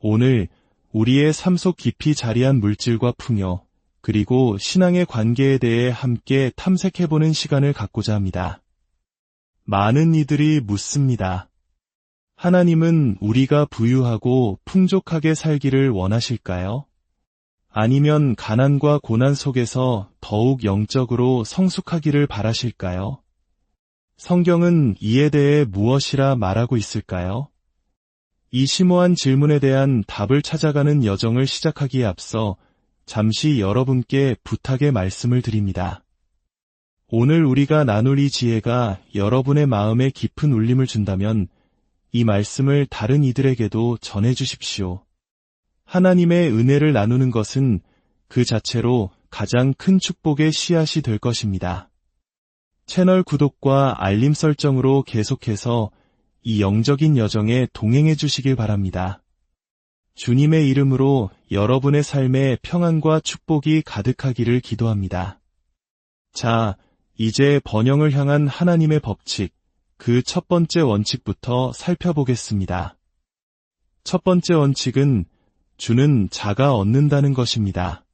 오늘 우리의 삶 속 깊이 자리한 물질과 풍요, 그리고 신앙의 관계에 대해 함께 탐색해보는 시간을 갖고자 합니다. 많은 이들이 묻습니다. 하나님은 우리가 부유하고 풍족하게 살기를 원하실까요? 아니면 가난과 고난 속에서 더욱 영적으로 성숙하기를 바라실까요? 성경은 이에 대해 무엇이라 말하고 있을까요? 이 심오한 질문에 대한 답을 찾아가는 여정을 시작하기에 앞서 잠시 여러분께 부탁의 말씀을 드립니다. 오늘 우리가 나눌 이 지혜가 여러분의 마음에 깊은 울림을 준다면 이 말씀을 다른 이들에게도 전해 주십시오. 하나님의 은혜를 나누는 것은 그 자체로 가장 큰 축복의 씨앗이 될 것입니다. 채널 구독과 알림 설정으로 계속해서 이 영적인 여정에 동행해 주시길 바랍니다. 주님의 이름으로 여러분의 삶에 평안과 축복이 가득하기를 기도합니다. 자, 이제 번영을 향한 하나님의 법칙, 그 첫 번째 원칙부터 살펴보겠습니다. 첫 번째 원칙은 주는 자가 얻는다는 것입니다.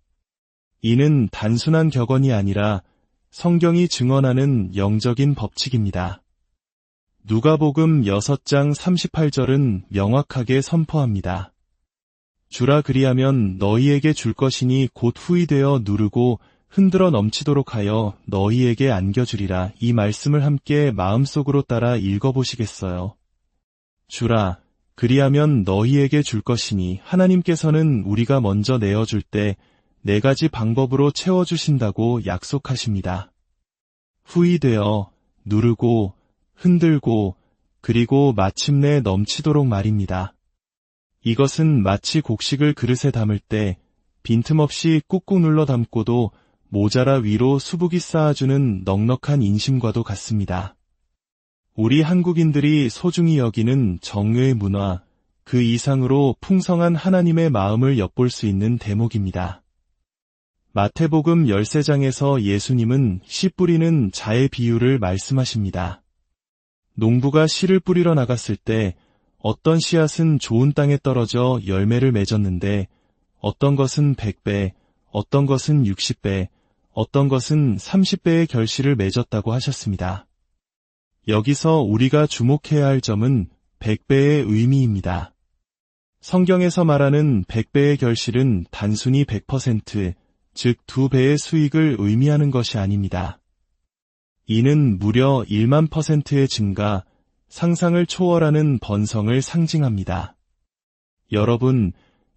이는 단순한 격언이 아니라 성경이 증언하는 영적인 법칙입니다. 누가복음 6장 38절은 명확하게 선포합니다. 주라 그리하면 너희에게 줄 것이니 곧 후이되어 누르고 흔들어 넘치도록 하여 너희에게 안겨주리라 이 말씀을 함께 마음속으로 따라 읽어보시겠어요. 주라 그리하면 너희에게 줄 것이니 하나님께서는 우리가 먼저 내어줄 때 네 가지 방법으로 채워주신다고 약속하십니다. 후이되어 누르고 흔들고 그리고 마침내 넘치도록 말입니다. 이것은 마치 곡식을 그릇에 담을 때 빈틈없이 꾹꾹 눌러 담고도 모자라 위로 수북이 쌓아주는 넉넉한 인심과도 같습니다. 우리 한국인들이 소중히 여기는 정의 문화, 그 이상으로 풍성한 하나님의 마음을 엿볼 수 있는 대목입니다. 마태복음 13장에서 예수님은 씨 뿌리는 자의 비유를 말씀하십니다. 농부가 씨를 뿌리러 나갔을 때 어떤 씨앗은 좋은 땅에 떨어져 열매를 맺었는데 어떤 것은 100배, 어떤 것은 60배, 어떤 것은 30배의 결실을 맺었다고 하셨습니다. 여기서 우리가 주목해야 할 점은 100배의 의미입니다. 성경에서 말하는 100배의 결실은 단순히 100%, 즉 2배의 수익을 의미하는 것이 아닙니다. 이는 무려 1만 퍼센트의 증가, 상상을 초월하는 번성을 상징합니다. 여러분,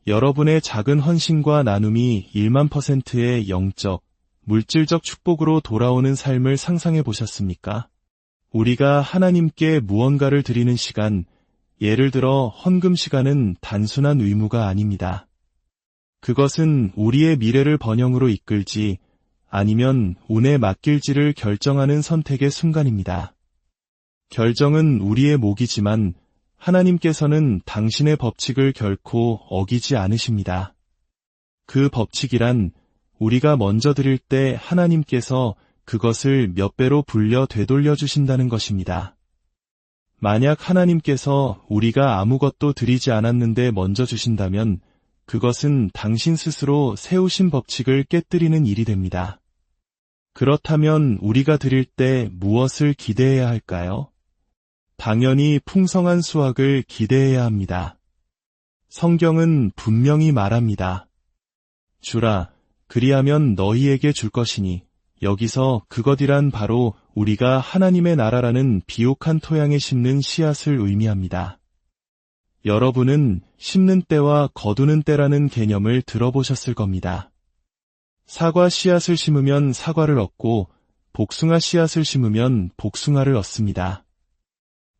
여러분의 작은 헌신과 나눔이 1만 퍼센트의 영적, 물질적 축복으로 돌아오는 삶을 상상해 보셨습니까? 우리가 하나님께 무언가를 드리는 시간, 예를 들어 헌금 시간은 단순한 의무가 아닙니다. 그것은 우리의 미래를 번영으로 이끌지 아니면 운에 맡길지를 결정하는 선택의 순간입니다. 결정은 우리의 목이지만 하나님께서는 당신의 법칙을 결코 어기지 않으십니다. 그 법칙이란 우리가 먼저 드릴 때 하나님께서 그것을 몇 배로 불려 되돌려 주신다는 것입니다. 만약 하나님께서 우리가 아무것도 드리지 않았는데 먼저 주신다면 그것은 당신 스스로 세우신 법칙을 깨뜨리는 일이 됩니다. 그렇다면 우리가 드릴 때 무엇을 기대해야 할까요? 당연히 풍성한 수확을 기대해야 합니다. 성경은 분명히 말합니다. 주라, 그리하면 너희에게 줄 것이니, 여기서 그것이란 바로 우리가 하나님의 나라라는 비옥한 토양에 심는 씨앗을 의미합니다. 여러분은 심는 때와 거두는 때라는 개념을 들어보셨을 겁니다. 사과 씨앗을 심으면 사과를 얻고 복숭아 씨앗을 심으면 복숭아를 얻습니다.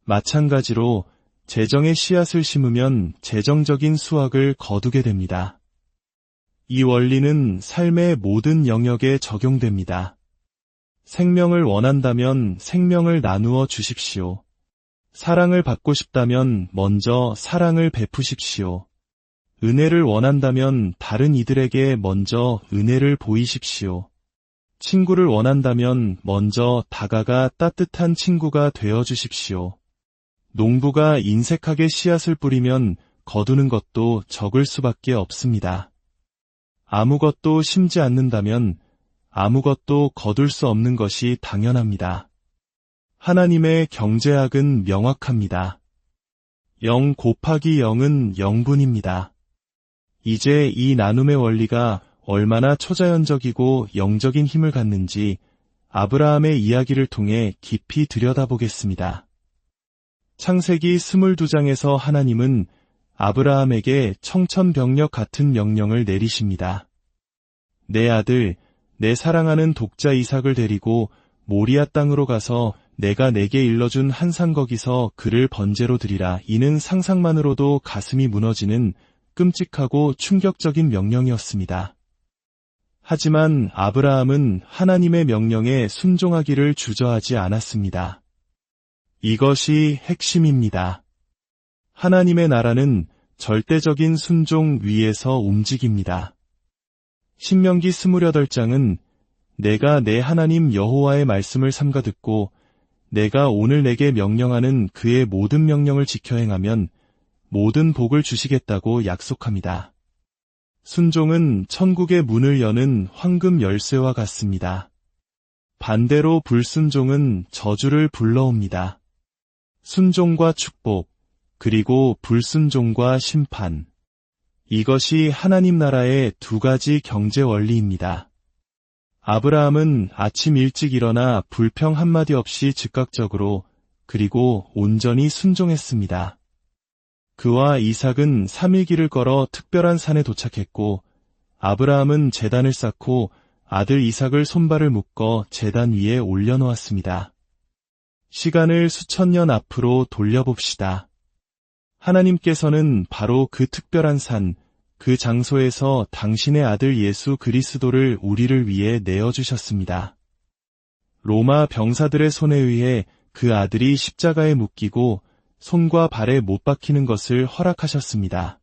마찬가지로 재정의 씨앗을 심으면 재정적인 수확을 거두게 됩니다. 이 원리는 삶의 모든 영역에 적용됩니다. 생명을 원한다면 생명을 나누어 주십시오. 사랑을 받고 싶다면 먼저 사랑을 베푸십시오. 은혜를 원한다면 다른 이들에게 먼저 은혜를 보이십시오. 친구를 원한다면 먼저 다가가 따뜻한 친구가 되어 주십시오. 농부가 인색하게 씨앗을 뿌리면 거두는 것도 적을 수밖에 없습니다. 아무것도 심지 않는다면 아무것도 거둘 수 없는 것이 당연합니다. 하나님의 경제학은 명확합니다. 0 곱하기 0은 0분입니다. 이제 이 나눔의 원리가 얼마나 초자연적이고 영적인 힘을 갖는지 아브라함의 이야기를 통해 깊이 들여다보겠습니다. 창세기 22장에서 하나님은 아브라함에게 청천벽력 같은 명령을 내리십니다. 내 아들, 내 사랑하는 독자 이삭을 데리고 모리아 땅으로 가서 내가 내게 일러준 한산 거기서 그를 번제로 드리라. 이는 상상만으로도 가슴이 무너지는 끔찍하고 충격적인 명령이었습니다. 하지만 아브라함은 하나님의 명령에 순종하기를 주저하지 않았습니다. 이것이 핵심입니다. 하나님의 나라는 절대적인 순종 위에서 움직입니다. 신명기 28장은 내가 내 하나님 여호와의 말씀을 삼가 듣고 내가 오늘 내게 명령하는 그의 모든 명령을 지켜 행하면 모든 복을 주시겠다고 약속합니다. 순종은 천국의 문을 여는 황금 열쇠와 같습니다. 반대로 불순종은 저주를 불러옵니다. 순종과 축복, 그리고 불순종과 심판. 이것이 하나님 나라의 두 가지 경제 원리입니다. 아브라함은 아침 일찍 일어나 불평 한마디 없이 즉각적으로 그리고 온전히 순종했습니다. 그와 이삭은 3일 길을 걸어 특별한 산에 도착했고 아브라함은 재단을 쌓고 아들 이삭을 손발을 묶어 재단 위에 올려놓았습니다. 시간을 수천 년 앞으로 돌려봅시다. 하나님께서는 바로 그 특별한 산, 그 장소에서 당신의 아들 예수 그리스도를 우리를 위해 내어주셨습니다. 로마 병사들의 손에 의해 그 아들이 십자가에 묶이고 손과 발에 못 박히는 것을 허락하셨습니다.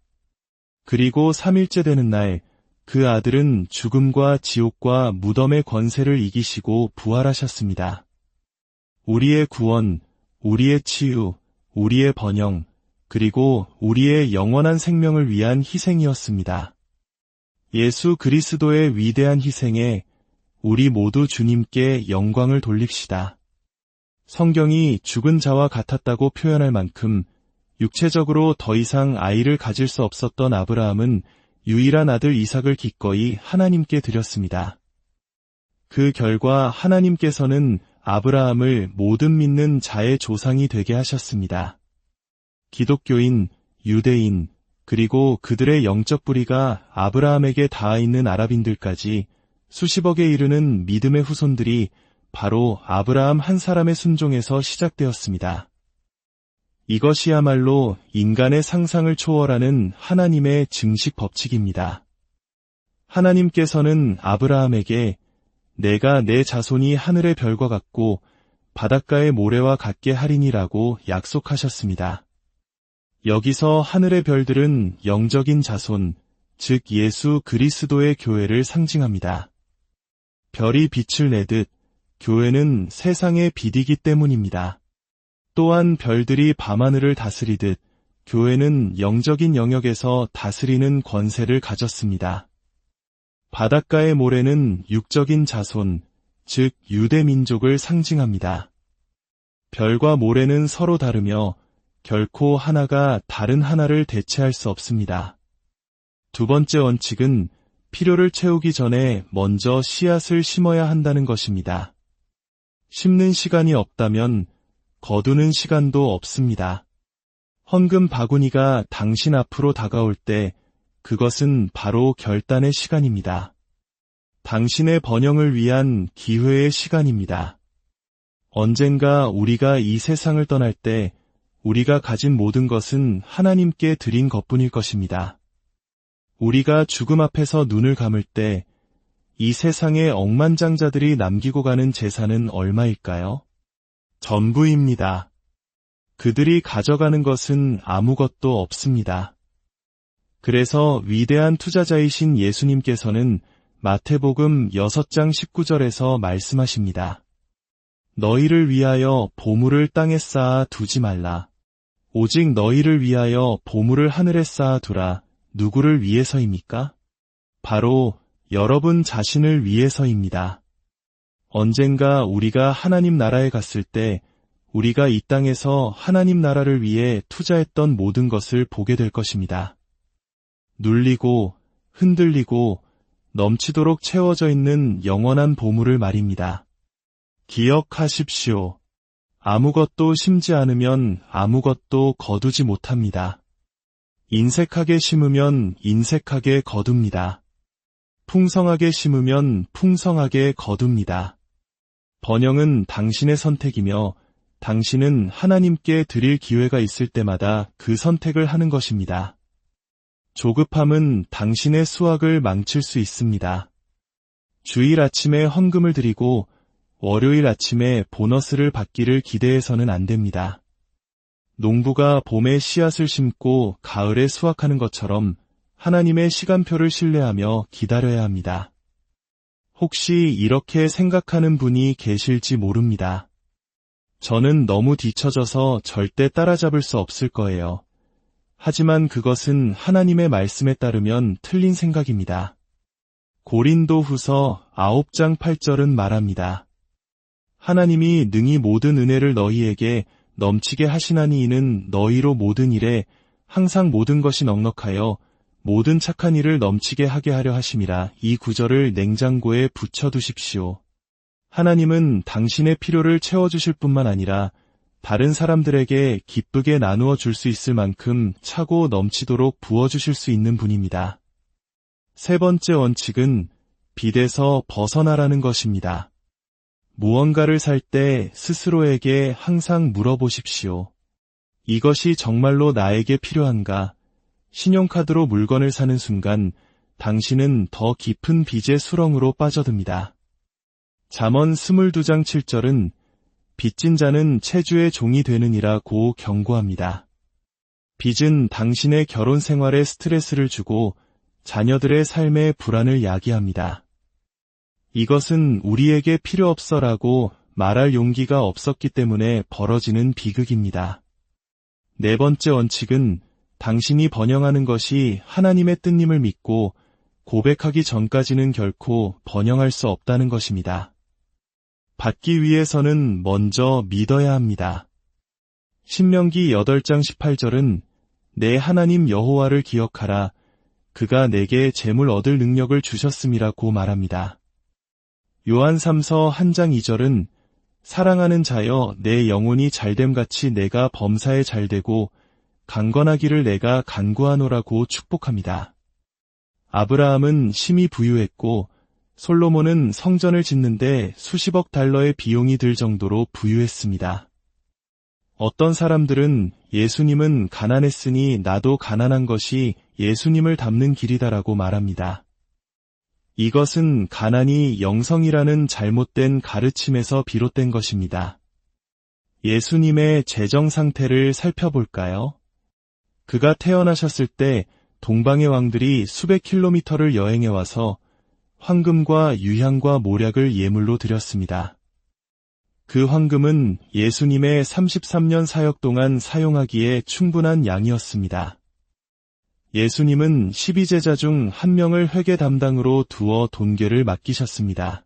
그리고 3일째 되는 날, 그 아들은 죽음과 지옥과 무덤의 권세를 이기시고 부활하셨습니다. 우리의 구원, 우리의 치유, 우리의 번영, 그리고 우리의 영원한 생명을 위한 희생이었습니다. 예수 그리스도의 위대한 희생에 우리 모두 주님께 영광을 돌립시다. 성경이 죽은 자와 같았다고 표현할 만큼 육체적으로 더 이상 아이를 가질 수 없었던 아브라함은 유일한 아들 이삭을 기꺼이 하나님께 드렸습니다. 그 결과 하나님께서는 아브라함을 모든 믿는 자의 조상이 되게 하셨습니다. 기독교인, 유대인, 그리고 그들의 영적 뿌리가 아브라함에게 닿아 있는 아랍인들까지 수십억에 이르는 믿음의 후손들이 바로 아브라함 한 사람의 순종에서 시작되었습니다. 이것이야말로 인간의 상상을 초월하는 하나님의 증식 법칙입니다. 하나님께서는 아브라함에게 내가 내 자손이 하늘의 별과 같고 바닷가의 모래와 같게 하리니라고 약속하셨습니다. 여기서 하늘의 별들은 영적인 자손, 즉 예수 그리스도의 교회를 상징합니다. 별이 빛을 내듯 교회는 세상의 빛이기 때문입니다. 또한 별들이 밤하늘을 다스리듯 교회는 영적인 영역에서 다스리는 권세를 가졌습니다. 바닷가의 모래는 육적인 자손, 즉 유대 민족을 상징합니다. 별과 모래는 서로 다르며 결코 하나가 다른 하나를 대체할 수 없습니다. 두 번째 원칙은 필요를 채우기 전에 먼저 씨앗을 심어야 한다는 것입니다. 심는 시간이 없다면 거두는 시간도 없습니다. 헌금 바구니가 당신 앞으로 다가올 때 그것은 바로 결단의 시간입니다. 당신의 번영을 위한 기회의 시간입니다. 언젠가 우리가 이 세상을 떠날 때 우리가 가진 모든 것은 하나님께 드린 것뿐일 것입니다. 우리가 죽음 앞에서 눈을 감을 때 이 세상의 억만장자들이 남기고 가는 재산은 얼마일까요? 전부입니다. 그들이 가져가는 것은 아무것도 없습니다. 그래서 위대한 투자자이신 예수님께서는 마태복음 6장 19절에서 말씀하십니다. 너희를 위하여 보물을 땅에 쌓아 두지 말라. 오직 너희를 위하여 보물을 하늘에 쌓아 두라. 누구를 위해서입니까? 바로 여러분 자신을 위해서입니다. 언젠가 우리가 하나님 나라에 갔을 때 우리가 이 땅에서 하나님 나라를 위해 투자했던 모든 것을 보게 될 것입니다. 눌리고 흔들리고 넘치도록 채워져 있는 영원한 보물을 말입니다. 기억하십시오. 아무것도 심지 않으면 아무것도 거두지 못합니다. 인색하게 심으면 인색하게 거둡니다. 풍성하게 심으면 풍성하게 거둡니다. 번영은 당신의 선택이며 당신은 하나님께 드릴 기회가 있을 때마다 그 선택을 하는 것입니다. 조급함은 당신의 수확을 망칠 수 있습니다. 주일 아침에 헌금을 드리고 월요일 아침에 보너스를 받기를 기대해서는 안 됩니다. 농부가 봄에 씨앗을 심고 가을에 수확하는 것처럼 하나님의 시간표를 신뢰하며 기다려야 합니다. 혹시 이렇게 생각하는 분이 계실지 모릅니다. 저는 너무 뒤처져서 절대 따라잡을 수 없을 거예요. 하지만 그것은 하나님의 말씀에 따르면 틀린 생각입니다. 고린도 후서 9장 8절은 말합니다. 하나님이 능히 모든 은혜를 너희에게 넘치게 하시나니 이는 너희로 모든 일에 항상 모든 것이 넉넉하여 모든 착한 일을 넘치게 하게 하려 하심이라 이 구절을 냉장고에 붙여두십시오. 하나님은 당신의 필요를 채워주실 뿐만 아니라 다른 사람들에게 기쁘게 나누어 줄 수 있을 만큼 차고 넘치도록 부어주실 수 있는 분입니다. 세 번째 원칙은 빚에서 벗어나라는 것입니다. 무언가를 살 때 스스로에게 항상 물어보십시오. 이것이 정말로 나에게 필요한가? 신용카드로 물건을 사는 순간 당신은 더 깊은 빚의 수렁으로 빠져듭니다. 잠언 22장 7절은 빚진 자는 체주의 종이 되느니라고 경고합니다. 빚은 당신의 결혼 생활에 스트레스를 주고 자녀들의 삶에 불안을 야기합니다. 이것은 우리에게 필요 없어라고 말할 용기가 없었기 때문에 벌어지는 비극입니다. 네 번째 원칙은 당신이 번영하는 것이 하나님의 뜻님을 믿고 고백하기 전까지는 결코 번영할 수 없다는 것입니다. 받기 위해서는 먼저 믿어야 합니다. 신명기 8장 18절은 내 하나님 여호와를 기억하라 그가 내게 재물 얻을 능력을 주셨음이라고 말합니다. 요한 3서 한장 2절은 사랑하는 자여 내 영혼이 잘됨같이 내가 범사에 잘되고 강건하기를 내가 간구하노라고 축복합니다. 아브라함은 심히 부유했고 솔로몬은 성전을 짓는데 수십억 달러의 비용이 들 정도로 부유했습니다. 어떤 사람들은 예수님은 가난했으니 나도 가난한 것이 예수님을 닮는 길이다라고 말합니다. 이것은 가난이 영성이라는 잘못된 가르침에서 비롯된 것입니다. 예수님의 재정 상태를 살펴볼까요? 그가 태어나셨을 때 동방의 왕들이 수백 킬로미터를 여행해 와서 황금과 유향과 모략을 예물로 드렸습니다. 그 황금은 예수님의 33년 사역 동안 사용하기에 충분한 양이었습니다. 예수님은 12제자 중 한 명을 회계 담당으로 두어 돈계를 맡기셨습니다.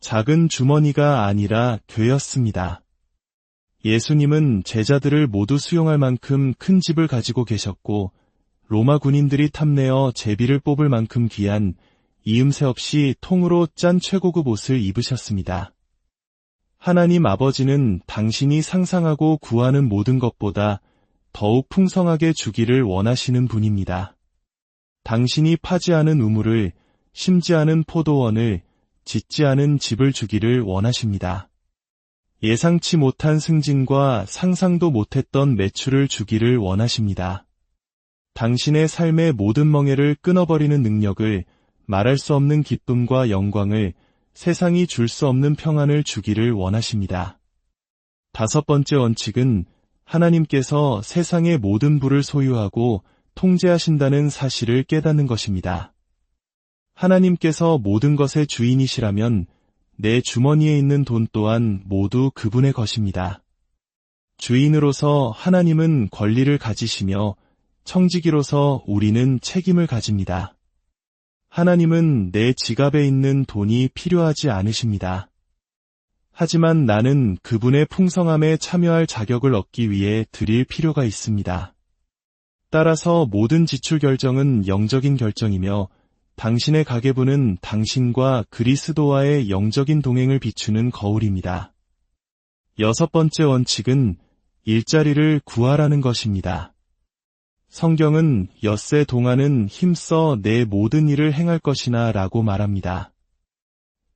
작은 주머니가 아니라 괴였습니다. 예수님은 제자들을 모두 수용할 만큼 큰 집을 가지고 계셨고 로마 군인들이 탐내어 제비를 뽑을 만큼 귀한 이음새 없이 통으로 짠 최고급 옷을 입으셨습니다. 하나님 아버지는 당신이 상상하고 구하는 모든 것보다 더욱 풍성하게 주기를 원하시는 분입니다. 당신이 파지 않은 우물을 심지 않은 포도원을 짓지 않은 집을 주기를 원하십니다. 예상치 못한 승진과 상상도 못했던 매출을 주기를 원하십니다. 당신의 삶의 모든 멍해를 끊어버리는 능력을 말할 수 없는 기쁨과 영광을 세상이 줄 수 없는 평안을 주기를 원하십니다. 다섯 번째 원칙은 하나님께서 세상의 모든 부를 소유하고 통제하신다는 사실을 깨닫는 것입니다. 하나님께서 모든 것의 주인이시라면 내 주머니에 있는 돈 또한 모두 그분의 것입니다. 주인으로서 하나님은 권리를 가지시며 청지기로서 우리는 책임을 가집니다. 하나님은 내 지갑에 있는 돈이 필요하지 않으십니다. 하지만 나는 그분의 풍성함에 참여할 자격을 얻기 위해 드릴 필요가 있습니다. 따라서 모든 지출 결정은 영적인 결정이며 당신의 가계부는 당신과 그리스도와의 영적인 동행을 비추는 거울입니다. 여섯 번째 원칙은 일자리를 구하라는 것입니다. 성경은 엿새 동안은 힘써 내 모든 일을 행할 것이나 라고 말합니다.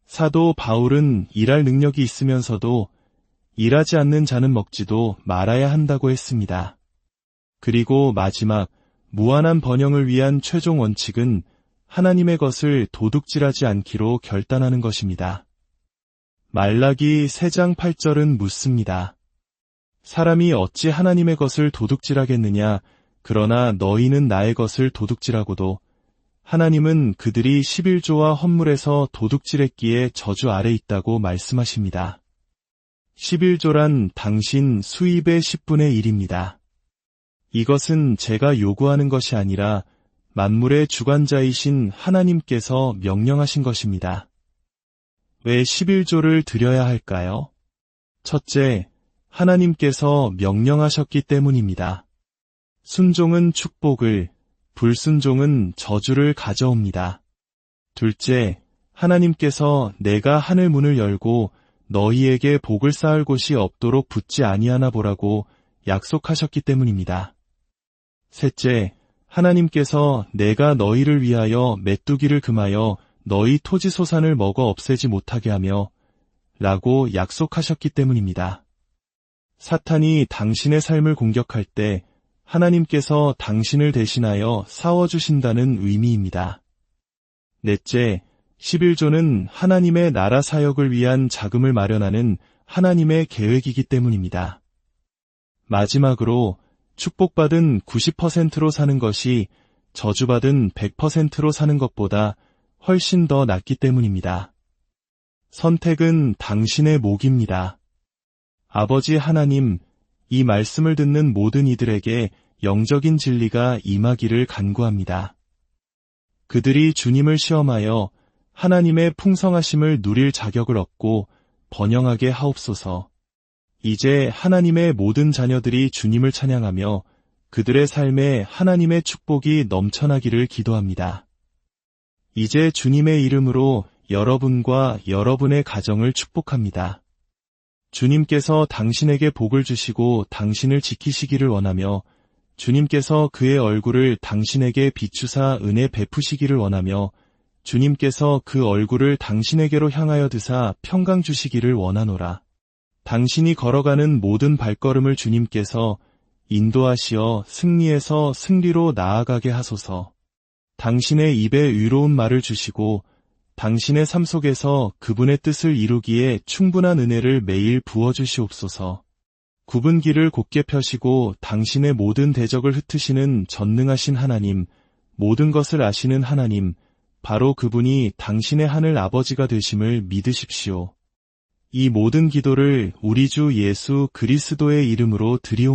사도 바울은 일할 능력이 있으면서도 일하지 않는 자는 먹지도 말아야 한다고 했습니다. 그리고 마지막 무한한 번영을 위한 최종 원칙은 하나님의 것을 도둑질하지 않기로 결단하는 것입니다. 말라기 3장 8절은 묻습니다. 사람이 어찌 하나님의 것을 도둑질하겠느냐 그러나 너희는 나의 것을 도둑질하고도 하나님은 그들이 11조와 헌물에서 도둑질했기에 저주 아래 있다고 말씀하십니다. 11조란 당신 수입의 10분의 1입니다. 이것은 제가 요구하는 것이 아니라 만물의 주관자이신 하나님께서 명령하신 것입니다. 왜 11조를 드려야 할까요? 첫째, 하나님께서 명령하셨기 때문입니다. 순종은 축복을, 불순종은 저주를 가져옵니다. 둘째, 하나님께서 내가 하늘 문을 열고 너희에게 복을 쌓을 곳이 없도록 붙지 아니하나 보라고 약속하셨기 때문입니다. 셋째, 하나님께서 내가 너희를 위하여 메뚜기를 금하여 너희 토지 소산을 먹어 없애지 못하게 하며 라고 약속하셨기 때문입니다. 사탄이 당신의 삶을 공격할 때 하나님께서 당신을 대신하여 싸워주신다는 의미입니다. 넷째, 11조는 하나님의 나라 사역을 위한 자금을 마련하는 하나님의 계획이기 때문입니다. 마지막으로 축복받은 90%로 사는 것이 저주받은 100%로 사는 것보다 훨씬 더 낫기 때문입니다. 선택은 당신의 목입니다. 아버지 하나님, 이 말씀을 듣는 모든 이들에게 영적인 진리가 임하기를 간구합니다. 그들이 주님을 시험하여 하나님의 풍성하심을 누릴 자격을 얻고 번영하게 하옵소서. 이제 하나님의 모든 자녀들이 주님을 찬양하며 그들의 삶에 하나님의 축복이 넘쳐나기를 기도합니다. 이제 주님의 이름으로 여러분과 여러분의 가정을 축복합니다. 주님께서 당신에게 복을 주시고 당신을 지키시기를 원하며 주님께서 그의 얼굴을 당신에게 비추사 은혜 베푸시기를 원하며 주님께서 그 얼굴을 당신에게로 향하여 드사 평강 주시기를 원하노라. 당신이 걸어가는 모든 발걸음을 주님께서 인도하시어 승리에서 승리로 나아가게 하소서. 당신의 입에 의로운 말을 주시고 당신의 삶 속에서 그분의 뜻을 이루기에 충분한 은혜를 매일 부어주시옵소서. 굽은 길을 곧게 펴시고 당신의 모든 대적을 흩으시는 전능하신 하나님, 모든 것을 아시는 하나님, 바로 그분이 당신의 하늘 아버지가 되심을 믿으십시오. 이 모든 기도를 우리 주 예수 그리스도의 이름으로 드리옵니다.